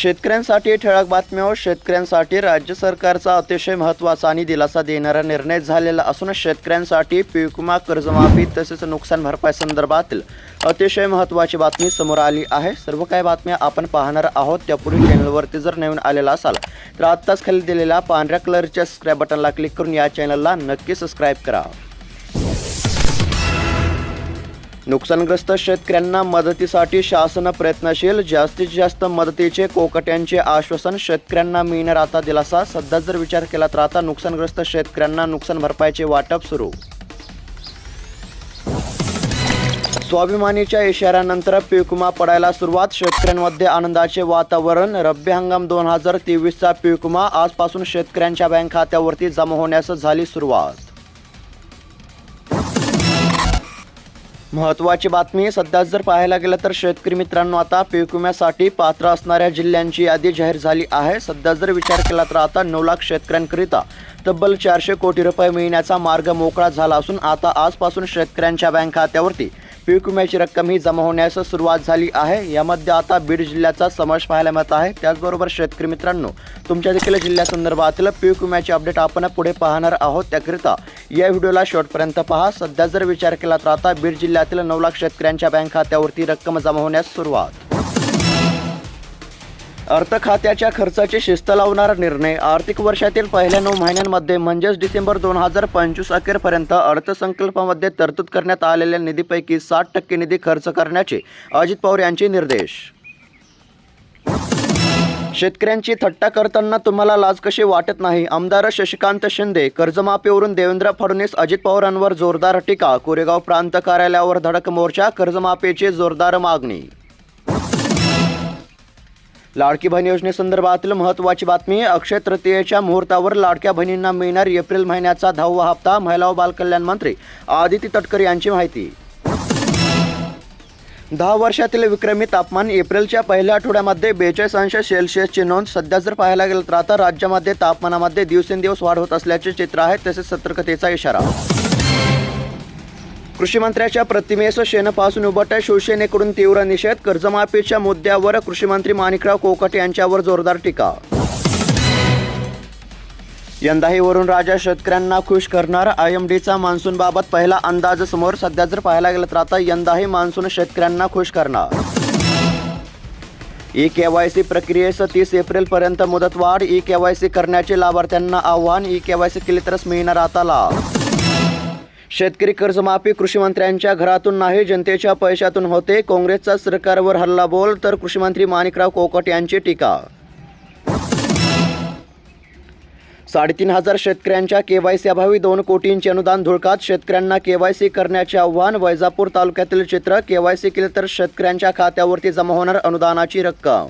शेतकऱ्यांसाठी ठळक बातम्या शेतकऱ्यांसाठी राज्य सरकारचा अतिशय महत्त्वाचा आणि दिलासा देणारा निर्णय झालेला असून शेतकऱ्यांसाठी पीक विमा कर्जमाफी तसेच नुकसान भरपाई संदर्भातील अतिशय महत्त्वाची बातमी समोर आली आहे. सर्व काही बातम्या आपण पाहणार आहोत. त्यापूर्वी चॅनलवरती जर नवीन आलेला असाल तर आत्ताच खाली दिलेल्या पांढऱ्या कलरच्या सबस्क्राईब बटनला क्लिक करून या चॅनलला नक्की सबस्क्राईब करा. नुकसानग्रस्त शेतकऱ्यांना मदतीसाठी शासन प्रयत्नशील जास्तीत जास्त मदतीचे कोकट्यांचे आश्वासन शेतकऱ्यांना मिळणार आता दिलासा. सध्या जर विचार केला तर आता नुकसानग्रस्त शेतकऱ्यांना नुकसान भरपाईचे वाटप सुरू. स्वाभिमानीच्या इशाऱ्यानंतर पिकुमा पडायला सुरुवात. शेतकऱ्यांमध्ये आनंदाचे वातावरण. रब्बी हंगाम दोन हजार तेवीसचा पिकुमा. आजपासून शेतकऱ्यांच्या बँक खात्यावरती जमा होण्यास झाली सुरुवात. महत्त्वाची बातमी सध्या जर पाहायला गेलं तर शेतकरी मित्रांनो आता पीक विम्यासाठी पात्र असणाऱ्या जिल्ह्यांची यादी जाहीर झाली आहे. सध्या जर विचार केला तर आता नऊ लाख शेतकऱ्यांकरिता तब्बल चारशे कोटी रुपये मिळण्याचा मार्ग मोकळा झाला असून आता आजपासून शेतकऱ्यांच्या बँक खात्यावरती पीक विम्याची रक्कम ही जमा होण्यास सुरुवात झाली आहे. यामध्ये आता बीड जिल्ह्याचा समावेश पाहायला मिळत आहे. त्याचबरोबर शेतकरी मित्रांनो तुमच्या देखील जिल्ह्यासंदर्भातील पीक विम्याची अपडेट आपण पुढे पाहणार आहोत. त्याकरिता या व्हिडिओला शेवटपर्यंत पहा. सध्या जर विचार केला तर आता बीड जिल्ह्यातील नऊ लाख शेतकऱ्यांच्या बँक खात्यावरती रक्कम जमा होण्यास सुरुवात. अर्थ खात्याच्या खर्चाची शिस्त लावणारा निर्णय. आर्थिक वर्षातील पहिल्या नऊ महिन्यांमध्ये म्हणजेच डिसेंबर दोन हजार पंचवीस अखेरपर्यंत अर्थसंकल्पामध्ये तरतूद करण्यात आलेल्या निधीपैकी साठ टक्के निधी खर्च करण्याचे अजित पवार यांचे निर्देश. शेतकऱ्यांची थट्टा करताना तुम्हाला लाज कशी वाटत नाही? आमदार शशिकांत शिंदे कर्जमाफीवरून देवेंद्र फडणवीस अजित पवारांवर जोरदार टीका. कोरेगाव प्रांत कार्यालयावर धडक मोर्चा कर्जमाफीची जोरदार मागणी. लाडकी बहीण योजनेसंदर्भातील महत्त्वाची बातमी अक्षय तृतीयेच्या मुहूर्तावर लाडक्या बहिणींना मिळणार एप्रिल महिन्याचा दहावा हप्ता महिला व बालकल्याण मंत्री आदिती तटकर यांची माहिती. दहा वर्षातील विक्रमी तापमान एप्रिलच्या पहिल्या आठवड्यामध्ये बेचाळीस अंश सेल्सिअसची नोंद. सध्या जर पाहायला गेलं तर आता राज्यामध्ये तापमानामध्ये दिवसेंदिवस वाढ होत असल्याचे चित्र आहे तसेच सतर्कतेचा इशारा. कृषीमंत्र्याच्या प्रतिमेस शेणपासून उभट शिवसेनेकडून तीव्र निषेध कर्जमाफीच्या मुद्द्यावर कृषीमंत्री माणिकराव कोकट यांच्यावर जोरदार टीका. यंदाही वरून राजा शेतकऱ्यांना खुश करणार आय एम डीचा मान्सूनबाबत पहिला अंदाज समोर सध्या जर पाहायला गेलं तर आता यंदाही मान्सून शेतकऱ्यांना खुश करणार. ई के वाय सी प्रक्रियेस तीस एप्रिलपर्यंत मुदतवाढ ई के वाय सी करण्याचे लाभार्थ्यांना आव्हान ई के वाय सी केली तरच मिळणार आता लाभ शेतकरी कर्जमाफी कृषीमंत्र्यांच्या घरातून नाही जनतेच्या पैशातून होते. काँग्रेसचा सरकारवर हल्ला बोल तर कृषीमंत्री माणिकराव कोकट यांची टीका. साडेतीन हजार शेतकऱ्यांच्या केवायसी अभावी दोन कोटींचे अनुदान धुळकात. शेतकऱ्यांना केवायसी करण्याचे आव्हान वैजापूर तालुक्यातील चित्र केवायसी केले तर शेतकऱ्यांच्या खात्यावरती जमा होणार अनुदानाची रक्कम.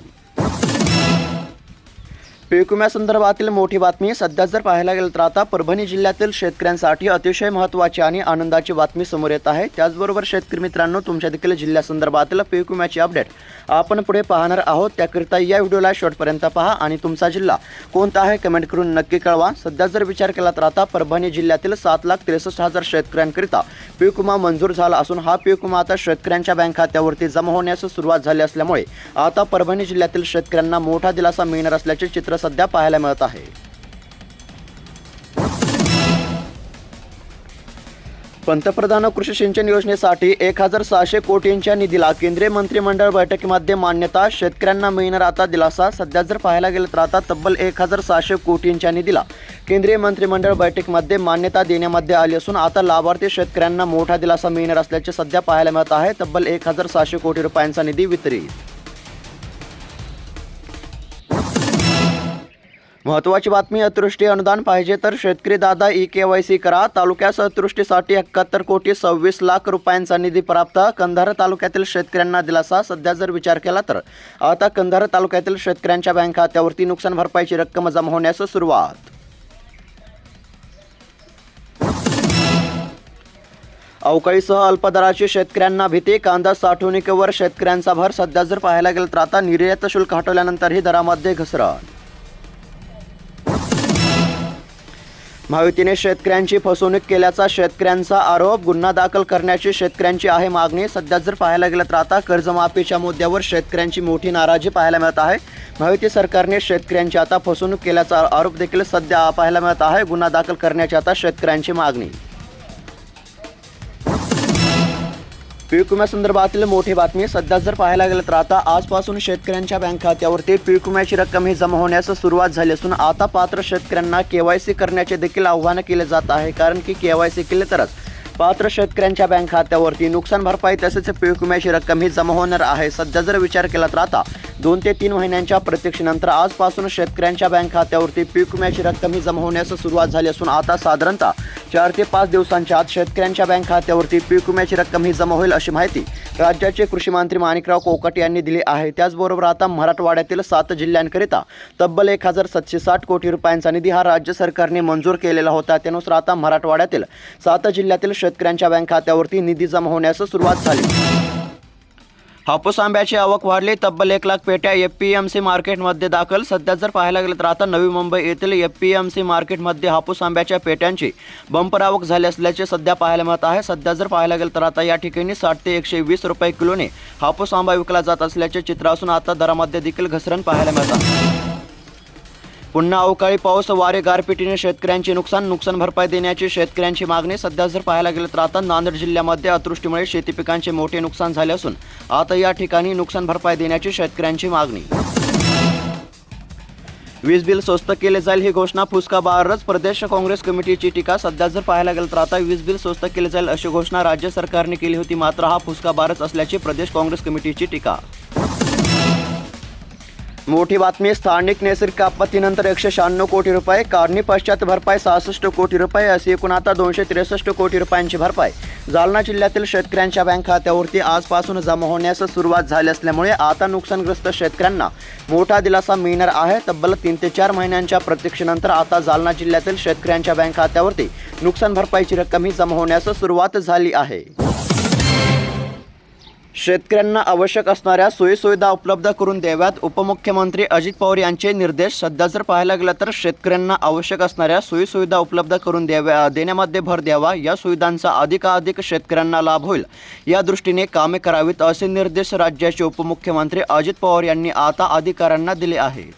पीक विम्यासंदर्भातील मोठी बातमी. सध्या जर पाहायला गेलं तर आता परभणी जिल्ह्यातील शेतकऱ्यांसाठी अतिशय महत्त्वाची आणि आनंदाची बातमी समोर येत आहे. त्याचबरोबर शेतकरी मित्रांनो तुमच्या देखील जिल्ह्यासंदर्भातील पीक विम्याची अपडेट आपण पुढे पाहणार आहोत. त्याकरिता या व्हिडिओला शेवटपर्यंत पहा आणि तुमचा जिल्हा कोणता आहे कमेंट करून नक्की कळवा. सध्या जर विचार केला तर आता परभणी जिल्ह्यातील सात लाख त्रेसष्ट हजार शेतकऱ्यांकरिता पीक विमा मंजूर झाला असून हा पीक विमा आता शेतकऱ्यांच्या बँक खात्यावरती जमा होण्यास सुरुवात झाली असल्यामुळे आता परभणी जिल्ह्यातील शेतकऱ्यांना मोठा दिलासा मिळणार असल्याचे चित्र सध्या पाहायला मिळत आहे. पंतप्रधान कृषी सिंचन योजनेसाठी एक हजार सहाशे कोटींच्या निधीला केंद्रीय मंत्रिमंडळ बैठकीमध्ये मान्यता शेतकऱ्यांना मिळणार आता दिलासा. सध्या जर पाहायला गेलं तर आता तब्बल एक हजार सहाशे कोटींच्या निधीला केंद्रीय मंत्रिमंडळ बैठकीमध्ये मान्यता देण्यामध्ये आली असून आता लाभार्थी शेतकऱ्यांना मोठा दिलासा मिळणार असल्याचे सध्या पाहायला मिळत आहे. तब्बल एक हजार सहाशे कोटी रुपयांचा निधी वितरित महत्त्वाची बातमी अतिवृष्टी अनुदान पाहिजे तर शेतकरी दादा ई के वाय सी करा. तालुक्यास अतिवृष्टीसाठी एकाहत्तर कोटी सव्वीस लाख रुपयांचा निधी प्राप्त. कंधार तालुक्यातील शेतकऱ्यांना दिलासा. सध्या जर विचार केला तर. आता कंधार तालुक्यातील शेतकऱ्यांच्या बँक खात्यावरती नुकसान भरपाईची रक्कम जमा होण्यास सुरुवात. अवकाळीसह अल्पदराची शेतकऱ्यांना भीती. कांदा साठवणुकीवर शेतकऱ्यांचा भर. सध्या जर पाहायला गेलं तर आता निर्यात शुल्क हटवल्यानंतरही दरामध्ये घसरण. महायुतीने शेतकऱ्यांची फसवणूक केल्याचा शेतकऱ्यांचा आरोप गुन्हा दाखल करण्याची शेतकऱ्यांची आहे मागणी. सध्या जर पाहायला गेलं तर आता कर्जमाफीच्या मुद्द्यावर शेतकऱ्यांची मोठी नाराजी पाहायला मिळत आहे. महायुती सरकारने शेतकऱ्यांची आता फसवणूक केल्याचा आरोप देखील सध्या पाहायला मिळत आहे. गुन्हा दाखल करण्याची आता शेतकऱ्यांची मागणी. पीक विम्यासंदर्भातील मोठी बातमी सध्या जर पाहायला गेलं तर आता आजपासून शेतकऱ्यांच्या बँक खात्यावरती पीक विम्याची रक्कम ही जमा होण्यास सुरुवात झाली असून आता पात्र शेतकऱ्यांना केवायसी करण्याचे देखील आव्हान केले जात आहे. कारण की केवायसी केले तरच पात्र शेतकऱ्यांच्या बँक खात्यावरती नुकसान भरपाई तसेच पीक विम्याची रक्कम ही जमा होणार आहे. सध्या जर विचार केला तर आता दोन ते तीन महिन्यांच्या प्रतीक्षेनंतर आजपासून शेतकऱ्यांच्या बँक खात्यावरती पीक विम्याची रक्कम ही जमा होण्यास सुरुवात झाली असून आता साधारणतः चार ते पाच दिवसांच्या आत शेतकऱ्यांच्या बँक खात्यावरती पीक विम्याची रक्कम ही जमा होईल अशी माहिती राज्याचे कृषी मंत्री माणिकराव कोकट यांनी दिली आहे. त्याचबरोबर आता मराठवाड्यातील सात जिल्ह्यांकरिता तब्बल एक हजार सातशे साठ कोटी रुपयांचा निधी हा राज्य सरकारने मंजूर केलेला होता. त्यानुसार आता मराठवाड्यातील सात जिल्ह्यातील शेतकऱ्यांच्या बँक खात्यावरती निधी जमा होण्यास सुरुवात झाली. हापूस आंब्याची आवक वाढली. तब्बल एक लाख पेट्या एफ पी एम सी मार्केटमध्ये दाखल. सध्या जर पाहायला गेलं तर आता नवी मुंबई येथील एफ पी एम सी मार्केटमध्ये हापूस आंब्याच्या पेट्यांची बंपर आवक झाली असल्याचे सध्या पाहायला मिळत आहे. सध्या जर पाहायला गेलं तर आता या ठिकाणी साठ ते एकशे वीस रुपये किलोने हापूस आंबा विकला जात असल्याचे चित्र असून आता दरामध्ये देखील घसरण पाहायला मिळत आहे. पुन्हा अवकाळी पाऊस वारे गारपिटीने शेतकऱ्यांचे नुकसान नुकसान भरपाई देण्याची शेतकऱ्यांची मागणी. सध्या जर पाहायला गेलं तर आता नांदेड जिल्ह्यामध्ये अतिवृष्टीमुळे शेती पिकांचे मोठे नुकसान झाले असून आता या ठिकाणी नुकसान भरपाई देण्याची शेतकऱ्यांची मागणी. वीज बिल स्वस्त केले जाईल ही घोषणा फुसकाबारच प्रदेश काँग्रेस कमिटीची टीका. सध्या जर पाहायला गेलं तर आता वीज बिल स्वस्त केले जाईल अशी घोषणा राज्य सरकारने केली होती. मात्र हा फुसकाबारच असल्याची प्रदेश काँग्रेस कमिटीची टीका. मोठी बातमी स्थानिक नैसर्गिक आपत्तीनंतर एकशे शहाण्णव कोटी रुपये कारणी पश्चात भरपाई सहासष्ट कोटी रुपये अशी एकूण आता दोनशे त्रेसष्ट कोटी रुपयांची भरपाई. जालना जिल्ह्यातील शेतकऱ्यांच्या बँक खात्यावरती आजपासून जमा होण्यास सुरुवात झाली असल्यामुळे आता नुकसानग्रस्त शेतकऱ्यांना मोठा दिलासा मिळणार आहे. तब्बल तीन ते चार महिन्यांच्या प्रतीक्षेनंतर आता जालना जिल्ह्यातील शेतकऱ्यांच्या बँक खात्यावरती नुकसान भरपाईची रक्कम ही जमा होण्यास सुरुवात झाली आहे. शेतकऱ्यांना आवश्यक असणाऱ्या सोयीसुविधा उपलब्ध करून द्याव्यात. उपमुख्यमंत्री अजित पवार यांचे निर्देश. सध्या जर पाहायला गेलं तर शेतकऱ्यांना आवश्यक असणाऱ्या सोयीसुविधा उपलब्ध करून द्याव्या देण्यामध्ये भर द्यावा. या सुविधांचा अधिकाधिक शेतकऱ्यांना लाभ होईल. या दृष्टीने कामे करावीत असे निर्देश राज्याचे उपमुख्यमंत्री अजित पवार यांनी आता अधिकाऱ्यांना दिले आहेत.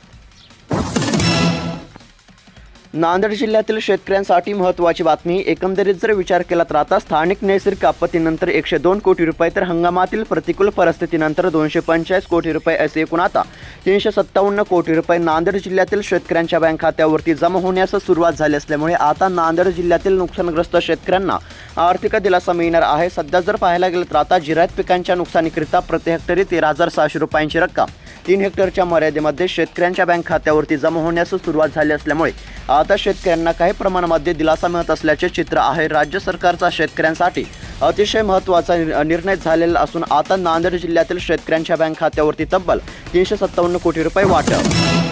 नांदेड जिल्ह्यातील शेतकऱ्यांसाठी महत्त्वाची बातमी एकंदरीत जर विचार केला तर आता स्थानिक नैसर्गिक आपत्तीनंतर एकशे दोन कोटी रुपये तर हंगामातील प्रतिकूल परिस्थितीनंतर दोनशे पंचेचाळीस कोटी रुपये असे एकूण आता तीनशे सत्तावन्न कोटी रुपये नांदेड जिल्ह्यातील शेतकऱ्यांच्या बँक खात्यावरती जमा होण्यास सुरुवात झाली असल्यामुळे आता नांदेड जिल्ह्यातील नुकसानग्रस्त शेतकऱ्यांना आर्थिक दिलासा मिळणार आहे. सध्या जर पाहायला गेलं तर आता जिरायत पिकांच्या नुकसानीकरिता प्रति हेक्टरी तेरा हजार सहाशे रुपयांची रक्कम. तीन हेक्टरच्या मर्यादेमध्ये शेतकऱ्यांच्या बँक खात्यावरती जमा होण्यास सुरुवात झाली असल्यामुळे आता शेतकऱ्यांना काही प्रमाणामध्ये दिलासा मिळत असल्याचे चित्र आहे. राज्य सरकारचा शेतकऱ्यांसाठी अतिशय महत्त्वाचा नि- निर्णय झालेला असून आता नांदेड जिल्ह्यातील शेतकऱ्यांच्या बँक खात्यावरती तब्बल तीनशे सत्तावन्न कोटी रुपये वाटप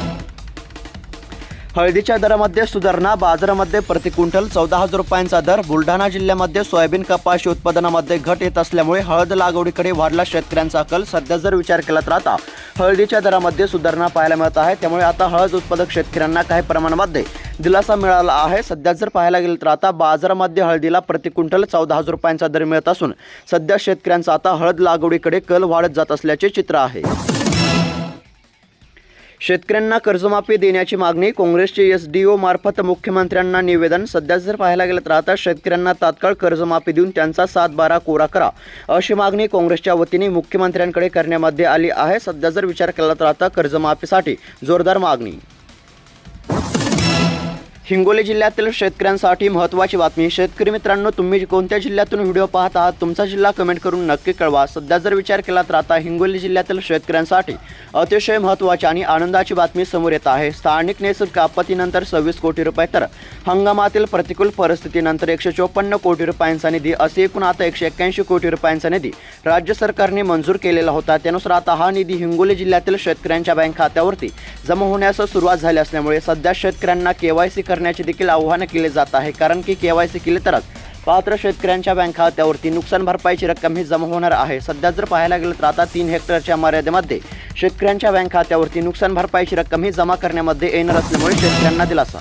हळदीच्या दरामध्ये सुधारणा बाजारामध्ये प्रति क्विंटल चौदा हजार रुपयांचा दर बुलढाणा जिल्ह्यामध्ये सोयाबीन कपाशी उत्पादनामध्ये घट येत असल्यामुळे हळद लागवडीकडे वाढला शेतकऱ्यांचा कल. सध्या जर विचार केला तर आता हळदीच्या दरामध्ये सुधारणा पाहायला मिळत आहे. त्यामुळे आता हळद उत्पादक शेतकऱ्यांना काही प्रमाणामध्ये दिलासा मिळाला आहे. सध्या जर पाहायला गेलं तर आता बाजारामध्ये हळदीला प्रति क्विंटल चौदा हजार रुपयांचा दर मिळत असून सध्या शेतकऱ्यांचा आता हळद लागवडीकडे कल वाढत जात असल्याचे चित्र आहे. शेतकऱ्यांना कर्जमाफी देण्याची मागणी काँग्रेसचे एस डी ओ मार्फत मुख्यमंत्र्यांना निवेदन. सध्या जर पाहायला गेलं तर आता शेतकऱ्यांना तात्काळ कर्जमाफी देऊन त्यांचा सात बारा कोरा करा अशी मागणी काँग्रेसच्या वतीने मुख्यमंत्र्यांकडे करण्यामध्ये आली आहे. सध्या जर विचार केला तर आता कर्जमाफीसाठी जोरदार मागणी. हिंगोली जिल्ह्यातील शेतकऱ्यांसाठी महत्त्वाची बातमी. शेतकरी मित्रांनो तुम्ही कोणत्या जिल्ह्यातून व्हिडिओ पाहत आहात? तुमचा जिल्हा कमेंट करून नक्की कळवा. सध्या जर विचार केला तर आता हिंगोली जिल्ह्यातील शेतकऱ्यांसाठी अतिशय महत्त्वाची आणि आनंदाची बातमी समोर येत आहे. स्थानिक नैसर्गिक आपत्तीनंतर सव्वीस कोटी रुपये तर हंगामातील प्रतिकूल परिस्थितीनंतर एकशे चोपन्न कोटी रुपयांचा निधी असे एकूण आता एकशे एक्क्याऐंशी कोटी रुपयांचा निधी राज्य सरकारने मंजूर केलेला होता. त्यानुसार आता हा निधी हिंगोली जिल्ह्यातील शेतकऱ्यांच्या बँक खात्यावरती जमा होण्यास सुरुवात झाली असल्यामुळे सध्या शेतकऱ्यांना केवायसी करण्याचे देखील आव्हान केले जात आहे. कारण की केवायसी केले तरच पात्र शेतकऱ्यांच्या बँक खात्यावरती नुकसान भरपाईची रक्कम ही जमा होणार आहे. सध्या जर पाहायला गेलं तर आता तीन हेक्टरच्या मर्यादेमध्ये शेतकऱ्यांच्या बँक खात्यावरती नुकसान भरपाईची रक्कम ही जमा करण्यामध्ये येणार असल्यामुळे शेतकऱ्यांना दिलासा.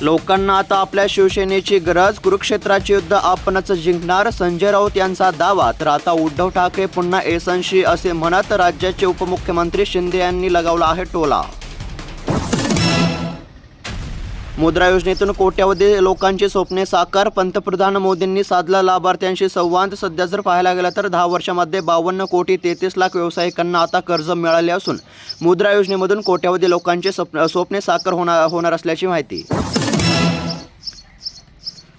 लोकांना आता आपल्या शिवसेनेची गरज कुरुक्षेत्राचे युद्ध आपणच जिंकणार संजय राऊत यांचा दावा तर आता उद्धव ठाकरे पुन्हा एसनशी असे म्हणत राज्याचे उपमुख्यमंत्री शिंदे यांनी लगावला आहे टोला. मुद्रा योजनेतून कोट्यावधी लोकांची स्वप्ने साकार. पंतप्रधान मोदींनी साधला लाभार्थ्यांशी संवाद. सध्या जर पाहायला गेला तर दहा वर्षामध्ये बावन्न कोटी तेहतीस लाख व्यावसायिकांना आता कर्ज मिळाले असून मुद्रा योजनेमधून कोट्यावधी लोकांचे स्वप्ने साकार होणार होणार असल्याची माहिती.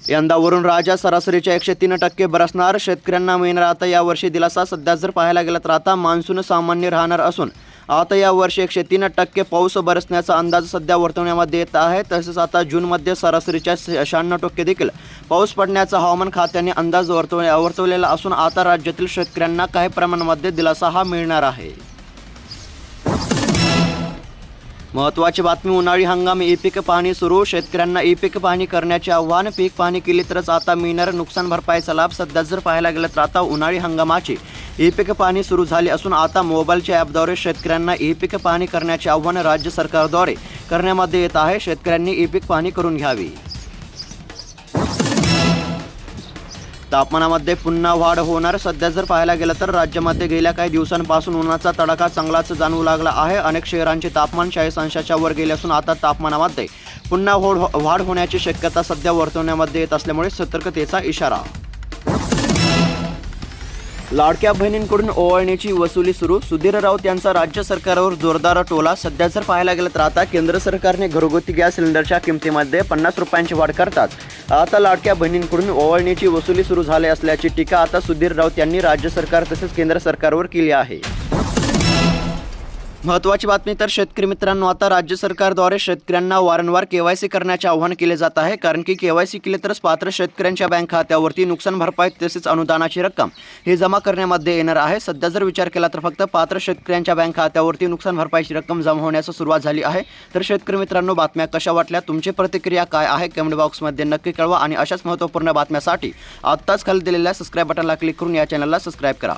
यंदा वरून राजा सरासरीच्या एकशे तीन टक्के बरसणार. शेतकऱ्यांना मिळणार आता यावर्षी दिलासा. सध्या जर पाहायला गेला तर आता मान्सून सामान्य राहणार असून आता यावर्षी एकशे तीन टक्के पाऊस बरसण्याचा अंदाज सध्या वर्तवण्यामध्ये येत आहे. तसेच आता जूनमध्ये सरासरीच्या शहाण्णव टक्के देखील पाऊस पडण्याचा हवामान खात्याने अंदाज वर्तव वर्तवलेला असून आता राज्यातील शेतकऱ्यांना काही प्रमाणामध्ये दिलासा हा मिळणार आहे. महत्त्वाची बातमी उन्हाळी हंगाम ई पीक पाहणी सुरू. शेतकऱ्यांना ई पीक पाहणी करण्याचे आव्हान पीक पाहणी केली तरच आता मिळणार नुकसान भरपाईचा लाभ सध्या जर पाहायला गेलं तर आता उन्हाळी हंगामाची ई पीक पाहणी सुरू झाली असून आता मोबाईलच्या ॲपद्वारे शेतकऱ्यांना ई पीक पाहणी करण्याचे आव्हान राज्य सरकारद्वारे करण्यामध्ये येत आहे. शेतकऱ्यांनी ई पीक पाहणी करून घ्यावी. तापमानामध्ये पुन्हा वाढ होणार. सध्या जर पाहायला गेलं तर राज्यामध्ये गेल्या काही दिवसांपासून उन्हाचा तडाखा चांगलाच जाणवू लागला आहे. अनेक शहरांचे तापमान चाळीस अंशाच्या वर गेले असून आता तापमानामध्ये पुन्हा हो वाढ होण्याची शक्यता सध्या वर्तवण्यामध्ये येत असल्यामुळे सतर्कतेचा इशारा. लाडक्या बहिणींकडून ओवाळणीची वसुली सुरू. सुधीर राऊत यांचा राज्य सरकारवर जोरदार टोला. सध्या जर पाहायला गेलं तर आता केंद्र सरकारने घरगुती गॅस सिलेंडरच्या किमतीमध्ये पन्नास रुपयांची वाढ करताच आता लाडक्या बहिणींकडून ओवाळणीची वसुली सुरू झाली असल्याची टीका आता सुधीर राऊत यांनी राज्य सरकार तसेच केंद्र सरकारवर केली आहे. महत्त्वाची बातमी तर शेतकरी मित्रांनो आता राज्य सरकारद्वारे शेतकऱ्यांना वारंवार केवायसी करण्याचे आवाहन केले जात आहे. कारण की केवायसी केले तरच पात्र शेतकऱ्यांच्या बँक खात्यावरती नुकसान भरपाई तसेच अनुदानाची रक्कम ही जमा करण्यामध्ये येणार आहे. सध्या जर विचार केला तर फक्त पात्र शेतकऱ्यांच्या बँक खात्यावरती नुकसान भरपाईची रक्कम जमा होण्यास सुरुवात झाली आहे. तर शेतकरी मित्रांनो बातम्या कशा वाटल्या? तुमची प्रतिक्रिया काय आहे? कमेंट बॉक्समध्ये नक्की कळवा आणि अशाच महत्त्वपूर्ण बातम्यासाठी आत्ताच खाली दिलेल्या सबस्क्राईब बटनला क्लिक करून या चॅनलला सबस्क्राईब करा.